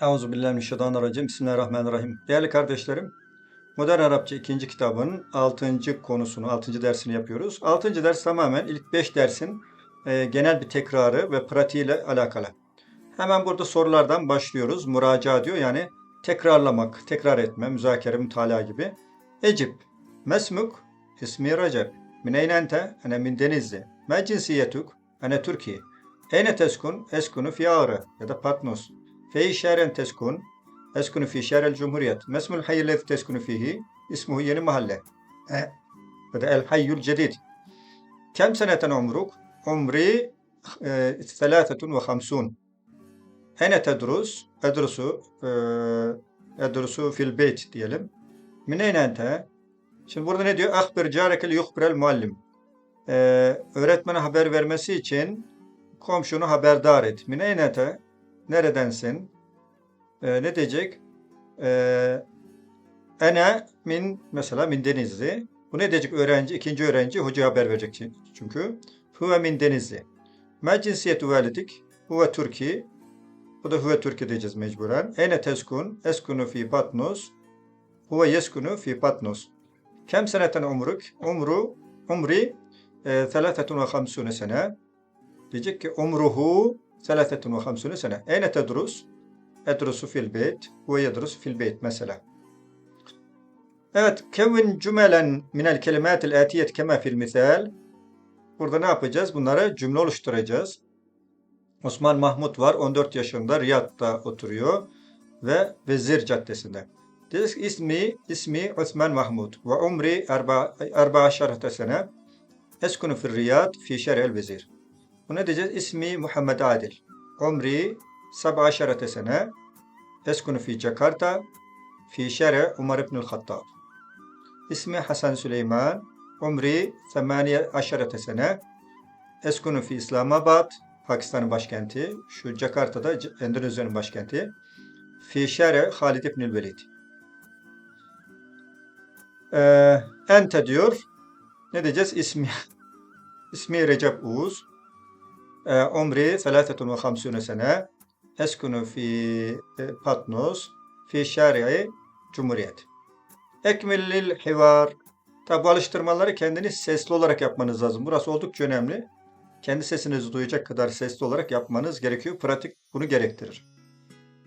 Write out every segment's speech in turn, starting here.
Euzubillahimineşşeytanirracim. Bismillahirrahmanirrahim. Değerli kardeşlerim, Modern Arapça ikinci kitabın 6. konusunu, 6. dersini yapıyoruz. 6. ders tamamen ilk 5 dersin e, genel bir tekrarı ve pratiğiyle alakalı. Hemen burada sorulardan başlıyoruz. Müracaat diyor yani tekrarlamak, tekrar etme, müzakere, mütalaa gibi. Ecip, mesmuk, ismi Recep. Min eyne ente? Ene min Denizli. Ma cinsiyetuk? Ene Türkiye. Eyne teskun? Eskunu fi Ağrı ya da Patnos. في شارع تسكن أسكن في شارع الجمهورية ما اسم الحي الذي تسكن فيه اسمه يعني محلة أه. بدأ الحي الجديد كم سنة عمرك عمري آه، ثلاثة وخمسون أين تدرس أدرس آه، أدرس في البيت diyelim من أين أنت Şimdi burada ne diyor? Akbir carekel yuhbirel muallim. Ee, öğretmene haber vermesi için komşunu haberdar et. Mine eynete Neredensin? Ee, ne diyecek? Ee, ene min mesela min Denizli. Bu ne diyecek öğrenci? ikinci öğrenci hocaya haber verecek çünkü. Huve min Denizli. Ma cinsiyetu validik? Huve Türki. Bu da huve Türki diyeceğiz mecburen. Ene teskun? Eskunu fi Patnos. Huve yeskunu fi Patnos. Kem seneten umruk? Umru, umri e, 53 sene. Diyecek ki umruhu 53 sene. Eyne tedrus? Edrusu fil beyt. Ve yedrusu fil beyt mesela. Evet, kevin cümelen minel kelimatil atiyet kema fil misal. Burada ne yapacağız? Bunları cümle oluşturacağız. Osman Mahmut var. 14 yaşında Riyad'da oturuyor ve Vezir Caddesi'nde. Ki ismi, ismi Osman Mahmut ve umri 14 sene. Eskunu fil Riyad fi şer'el Vezir. Bu ne diyeceğiz? İsmi Muhammed Adil. Umri 17 sene. Eskunu fi Jakarta fi şere Umar ibn Hattab. İsmi Hasan Süleyman. Umri 18 sene. Eskunu fi İslamabad. Pakistan'ın başkenti. Şu Jakarta'da Endonezya'nın başkenti. Fi şere Halid ibn Velid. Ee, ente diyor. Ne diyeceğiz? İsmi İsmi Recep Uğuz. Ee, Umri selasetun ve hamsune sene. Eskunu fi e, Patnos fi şari'i Cumhuriyet. Ekmillil hivar. Tabi bu alıştırmaları kendiniz sesli olarak yapmanız lazım. Burası oldukça önemli. Kendi sesinizi duyacak kadar sesli olarak yapmanız gerekiyor. Pratik bunu gerektirir.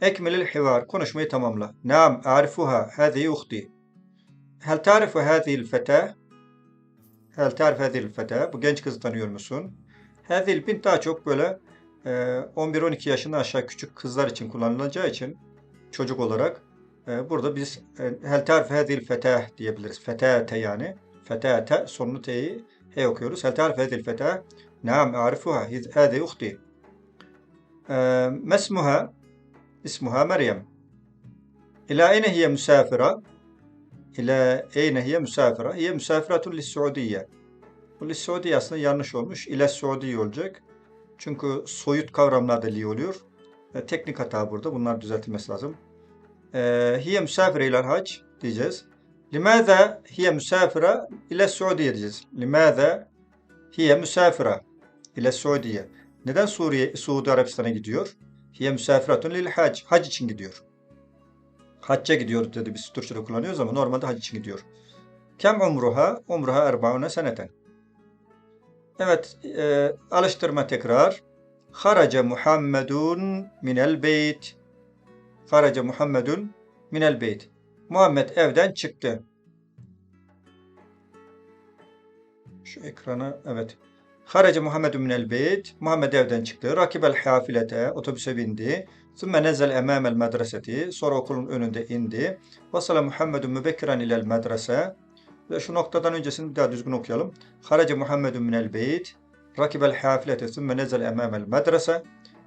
Ekmilil hivar. Konuşmayı tamamla. Nam arifuha hâzihi uhti. Hel tarifu hâzihil fete? Hel tarifu hâzihil fete? Bu genç kızı tanıyor musun? Hadil bint daha çok böyle 11-12 yaşından aşağı küçük kızlar için kullanılacağı için çocuk olarak e, burada biz e, hel tarif hadil fetah diyebiliriz. Fetate yani. Fetate sonunu t'yi he okuyoruz. Hel tarif hadil fetah. Naam arifuha. Hadi uhti. Mesmuha ismuha Meryem. İlâ eyne hiye musafira. İlâ eyne hiye musafira. Hiye musafiratun lis-Suudiyye. Bu Suudi aslında yanlış olmuş. İle Suudi olacak. Çünkü soyut kavramlarda li oluyor. E, teknik hata burada. Bunlar düzeltilmesi lazım. E, hiye misafire ile hac diyeceğiz. Limaza hiye misafire ile Suudiye diyeceğiz. Limaza hiye misafire ile Suudiye. Neden Suriye, Suudi Arabistan'a gidiyor? Hiye misafiratun lil hac. Hac için gidiyor. Hacca gidiyor dedi biz Türkçe'de kullanıyoruz ama normalde hac için gidiyor. Kem umruha? Umruha erbaune seneten. Evet, e, alıştırma tekrar. Haraca Muhammedun minel beyt. Haraca Muhammedun minel beyt. Muhammed evden çıktı. Şu ekrana, evet. Haraca Muhammedun minel beyt. Muhammed evden çıktı. Rakibel hafilete, otobüse bindi. Sümme nezel emamel medreseti. Sonra okulun önünde indi. Vasala Muhammedun mübekkiren ilel medrese. Ve şu noktadan öncesini bir daha düzgün okuyalım. Harace Muhammedun minel beyt. Rakibel hafilete sümme nezel emamel medrese.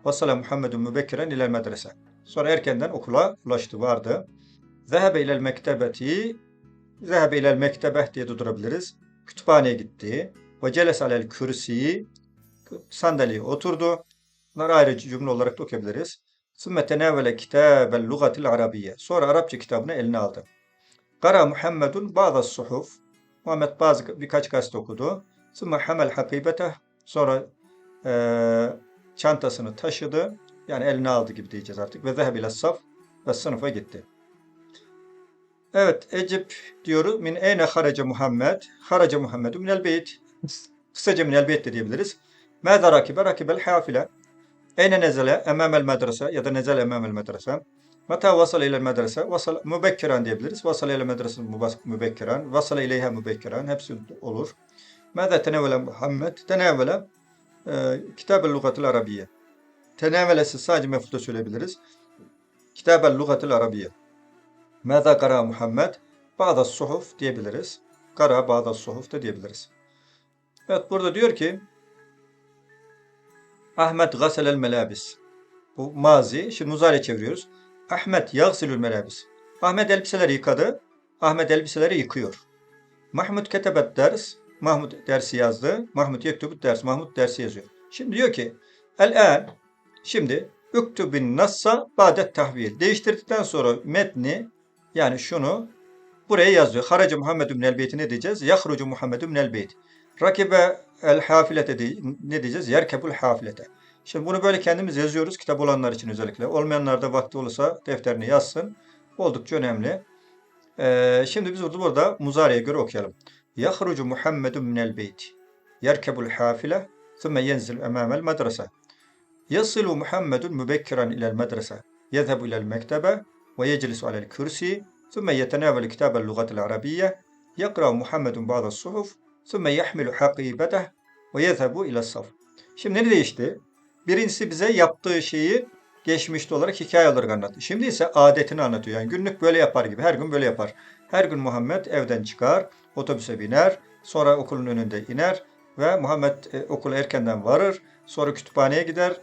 Vasala Muhammedun mübekkiren ilel medrese. Sonra erkenden okula ulaştı, vardı. Zehebe ilel mektebeti. Zehebe ilel mektebeh diye durdurabiliriz. Kütüphaneye gitti. Ve celes alel kürsi. Sandalyeye oturdu. Bunları ayrı cümle olarak da okuyabiliriz. Sümme tenevele kitabel lugatil arabiye. Sonra Arapça kitabını eline aldı. Kara Muhammedun bazı suhuf. Muhammed bazı birkaç gazete okudu. Sonra hamel hakibete sonra e, çantasını taşıdı. Yani eline aldı gibi diyeceğiz artık. Ve zeheb saf ve sınıfa gitti. Evet, Ecip diyoruz. Min eyne haraca Muhammed? Haraca Muhammedu minel beyt. Kısaca minel beyt de diyebiliriz. Mâzâ rakibe? Rakibel hafile. Eyne nezele? Emâmel medrese ya da nezele emâmel medrese. Meta vasale ile medrese? Vasal mübekkiran diyebiliriz. Vasale ile medrese mübekkiran. Vasale ileyha mübekkiran. Hepsi olur. Mâzâ tenevvele Muhammed? Tenevvele e, Kitab-ı Lugatil Arabiye. Tenevelesi sadece mefruda söyleyebiliriz. Kitab-ı Lugatil Arabiye. Mâzâ kara Muhammed? Bağda suhuf diyebiliriz. Kara bağda suhuf da diyebiliriz. Evet burada diyor ki Ahmet gaselel melabis. Bu mazi. Şimdi muzari çeviriyoruz. Ahmet yagsilül melabis. Ahmet elbiseleri yıkadı. Ahmet elbiseleri yıkıyor. Mahmud ketebet ders. Mahmud dersi yazdı. Mahmud yektubut ders. Mahmud dersi yazıyor. Şimdi diyor ki el-an şimdi üktubin nassa badet tahvil. Değiştirdikten sonra metni yani şunu buraya yazıyor. Haraca Muhammed ibn el ne diyeceğiz? Yahrucu Muhammed ibn el beyt. Rakibe el hafilete ne diyeceğiz? Yerkebul hafilete. Şimdi bunu böyle kendimiz yazıyoruz kitap olanlar için özellikle. Olmayanlar da vakti olursa defterine yazsın. Oldukça önemli. Ee, şimdi biz burada, burada muzariye göre okuyalım. Yahrucu Muhammedun minel beyti. Yerkebul hafile. Thumma yenzil emamel medrese. Yasilu Muhammedun mübekkiran ilel medrese. Yezhebu ilel mektebe. Ve yeclisu alel kürsi. Thumma yetenevelu kitabel lugatil arabiyye. Yakra Muhammedun ba'da suhuf. Thumma yahmilu hakibeteh. Ve yezhebu ilel saf. Şimdi ne değişti? Birincisi bize yaptığı şeyi geçmişte olarak hikaye olarak anlattı. Şimdi ise adetini anlatıyor. Yani günlük böyle yapar gibi. Her gün böyle yapar. Her gün Muhammed evden çıkar, otobüse biner, sonra okulun önünde iner ve Muhammed e, okula erkenden varır. Sonra kütüphaneye gider,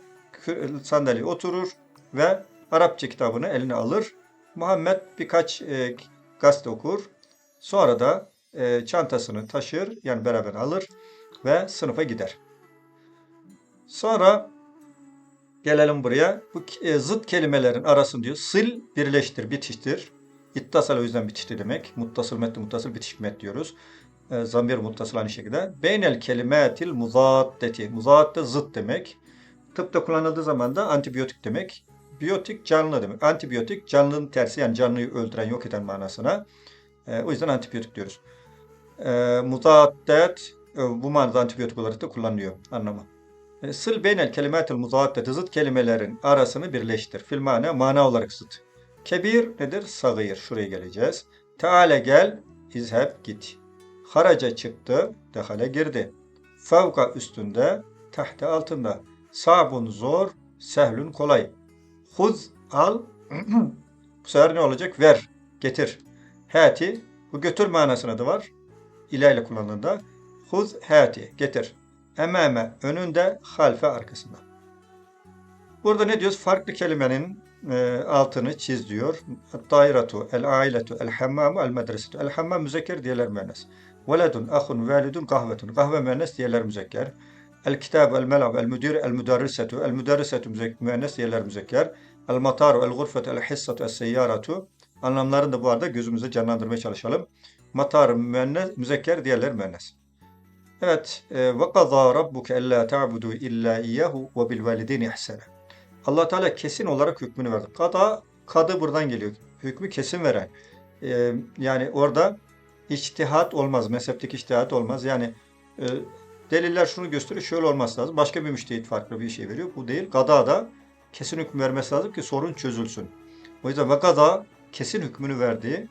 sandalye oturur ve Arapça kitabını eline alır. Muhammed birkaç e, gazete okur. Sonra da e, çantasını taşır, yani beraber alır ve sınıfa gider. Sonra gelelim buraya. Bu e, zıt kelimelerin arasını diyor. Sil birleştir, bitiştir. İttasal o yüzden bitişti demek. Muttasıl metni muttasıl bitişik met diyoruz. E, zamir muttasıl aynı şekilde. Beynel kelimatil muzaddeti. Muzadde zıt demek. Tıpta kullanıldığı zaman da antibiyotik demek. Biyotik canlı demek. Antibiyotik canlının tersi yani canlıyı öldüren, yok eden manasına. E, o yüzden antibiyotik diyoruz. E, muzaddet e, bu manada antibiyotik olarak da kullanılıyor anlamı. E, Sıl beynel kelimatil muzaddet zıt kelimelerin arasını birleştir. Fil mana olarak zıt. Kebir nedir? Sagir. Şuraya geleceğiz. Teale gel, izheb git. Haraca çıktı, dehale girdi. Fevka üstünde, tahte altında. Sabun zor, sehlün kolay. Huz al, bu sefer ne olacak? Ver, getir. Hati, bu götür manasına da var. İlayla kullanıldığında. Huz hati, getir. Emame önünde, halfe arkasında. Burada ne diyoruz? Farklı kelimenin e, altını çiz diyor. Dairatu, el ailetu, el hammamu, el medresetu. El hammam müzekker diyeler müennes. Veledun, ahun, validun, kahvetun. Kahve müennes diyeler müzekker. El kitabu, el melab, el müdir, el müderrisetu. El müderrisetu müennes diyeler müzekker. El mataru, el gurfetu, el hissatu, el seyyaratu. Anlamlarını da bu arada gözümüzde canlandırmaya çalışalım. Matar müennes, müzekker diğerler müennes. Evet. Ella ta'budu illa iyyahu ve bil valideyni ihsana. Allah Teala kesin olarak hükmünü verdi. Kada, kadı buradan geliyor. Hükmü kesin veren. E, yani orada içtihat olmaz. Mezhepteki içtihat olmaz. Yani e, deliller şunu gösteriyor. Şöyle olması lazım. Başka bir müştehit farklı bir şey veriyor. Bu değil. Kada da kesin hüküm vermesi lazım ki sorun çözülsün. O yüzden ve kada kesin hükmünü verdi.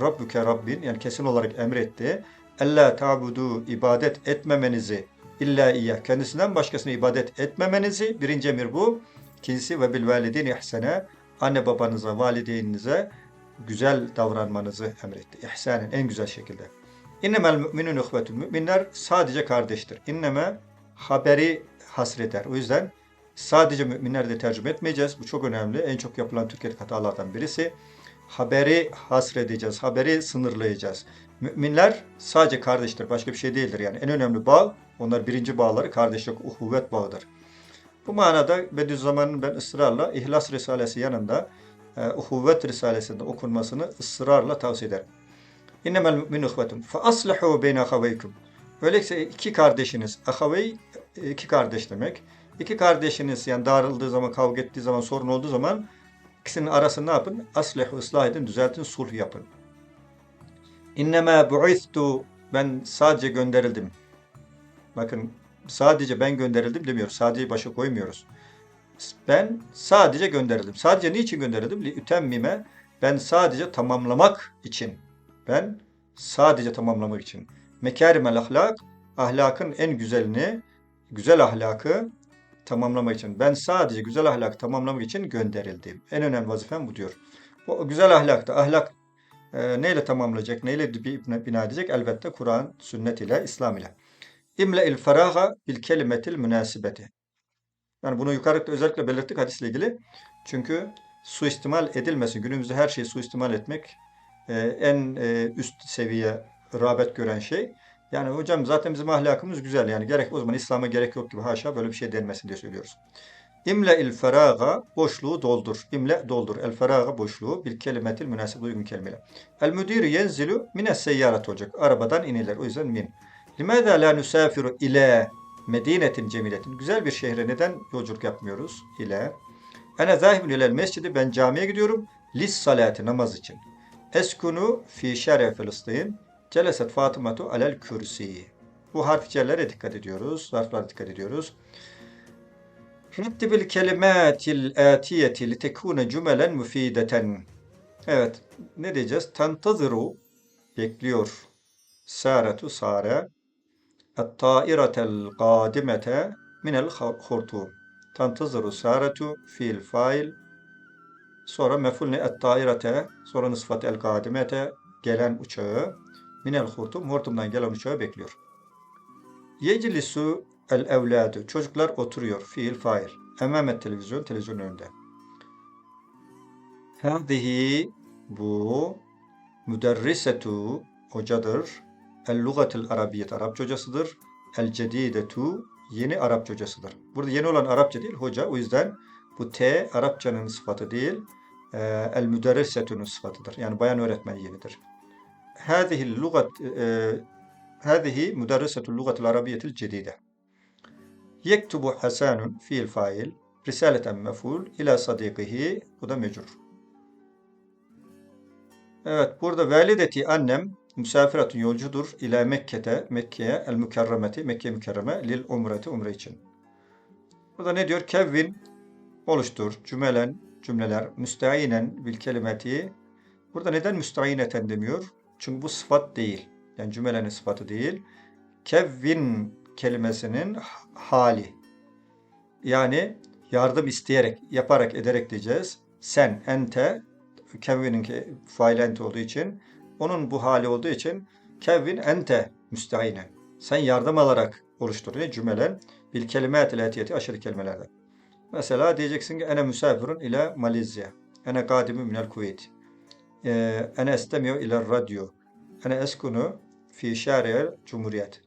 Rabbüke Rabbin yani kesin olarak emretti. Ella ta'budu ibadet etmemenizi illa iyyah kendisinden başkasına ibadet etmemenizi birinci emir bu. İkincisi ve bil validin ihsene anne babanıza, valideyninize güzel davranmanızı emretti. İhsanen en güzel şekilde. İnnemel müminun uhvetun. Müminler sadece kardeştir. İnneme haberi hasreder. O yüzden sadece müminler de tercüme etmeyeceğiz. Bu çok önemli. En çok yapılan Türkiye'deki hatalardan birisi. Haberi hasredeceğiz. Haberi sınırlayacağız. Müminler sadece kardeştir. Başka bir şey değildir. Yani en önemli bağ, onlar birinci bağları kardeşlik, uhuvvet bağıdır. Bu manada Bediüzzaman'ın ben ısrarla İhlas Risalesi yanında e, Uhuvvet Risalesi'nde okunmasını ısrarla tavsiye ederim. İnnemel mü'minu uhvetun. Fe aslihu beyne ahaveykum. Öyleyse iki kardeşiniz, ahavey iki kardeş demek. İki kardeşiniz yani darıldığı zaman, kavga ettiği zaman, sorun olduğu zaman ikisinin arasını ne yapın? Aslihu ıslah edin, düzeltin, sulh yapın. İnnemâ bu'istu ben sadece gönderildim. Bakın sadece ben gönderildim demiyoruz. Sadece başa koymuyoruz. Ben sadece gönderildim. Sadece niçin gönderildim? Li ütemmime ben sadece tamamlamak için. Ben sadece tamamlamak için. Mekârimel ahlak ahlakın en güzelini, güzel ahlakı tamamlamak için. Ben sadece güzel ahlakı tamamlamak için gönderildim. En önemli vazifem bu diyor. O güzel ahlakta ahlak e, neyle tamamlayacak, neyle bi- bina edecek? Elbette Kur'an, sünnet ile, İslam ile. İmle il feraga bil kelimetil münasibeti. Yani bunu yukarıda özellikle belirttik hadisle ilgili. Çünkü suistimal edilmesin. Günümüzde her şeyi suistimal etmek e, en e, üst seviye rağbet gören şey. Yani hocam zaten bizim ahlakımız güzel. Yani gerek o zaman İslam'a gerek yok gibi haşa böyle bir şey denmesin diye söylüyoruz. İmle il feraga boşluğu doldur. İmle doldur. El feraga boşluğu bir kelimetil münasip uygun kelimeyle. El müdürü yenzilu mine seyyarat olacak. Arabadan inilir. O yüzden min. Limâzâ la nusafiru ile medinetin cemiletin. Güzel bir şehre neden yolculuk yapmıyoruz? ile. Ene zahibun ilel mescidi. Ben camiye gidiyorum. Lis salati namaz için. Eskunu fi şer'e Filistin. Celeset Fatımatu alel kürsi. Bu harf dikkat ediyoruz. Zarflara dikkat ediyoruz. Rettibil kelimatil atiyeti li tekune cümelen müfideten. Evet. Ne diyeceğiz? Tantaziru bekliyor. Saretu sare. Et-ta'iretel kadimete minel hurtum. Tantaziru saretu fiil fail. Sonra mef'ul ne et-tairete. Sonra nısfat el kadimete. Gelen uçağı. Minel hurtum. Hortumdan gelen uçağı bekliyor. Yeclisu el evladu. Çocuklar oturuyor. Fiil fail. Emamet televizyon. Televizyon önünde. Hâzihi bu müderrisetu hocadır. El lugatil arabiyet Arapça hocasıdır. El cedidetu yeni Arapça hocasıdır. Burada yeni olan Arapça değil hoca. O yüzden bu T Arapçanın sıfatı değil. e, El müderrisetunun sıfatıdır. Yani bayan öğretmen yenidir. Hâzihi lugat e, Hâzihi müderrisetul lugatil arabiyetil cedide. Yektubu Hasanun fiil fail. Risaleten mef'ul ila sadikihi. Bu da mecrur. Evet burada valideti annem misafiratun yolcudur ila Mekke'te Mekke'ye el mükerremeti Mekke mükerreme lil umreti umre için. Burada ne diyor? Kevvin oluştur cümelen cümleler müsteinen bil kelimeti. Burada neden müsteineten demiyor? Çünkü bu sıfat değil. Yani cümlenin sıfatı değil. Kevvin kelimesinin hali. Yani yardım isteyerek, yaparak, ederek diyeceğiz. Sen, ente, Kevvin'in ki fail ente olduğu için, onun bu hali olduğu için Kevvin ente müstehinen. Sen yardım alarak oluşturuyor cümlelen bil kelimet etiyeti aşırı kelimelerden. Mesela diyeceksin ki ene misafirun ile Malezya. Ene kadimu minel Kuveyt. Ee, ene estemiyor ile radyo. Ene eskunu fi şari'el cumhuriyet.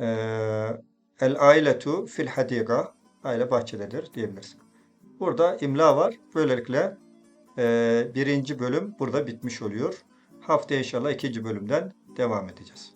Ee, el ailetu fil hadika. Aile bahçededir diyebilirsin. Burada imla var. Böylelikle e, birinci bölüm burada bitmiş oluyor. Haftaya inşallah ikinci bölümden devam edeceğiz.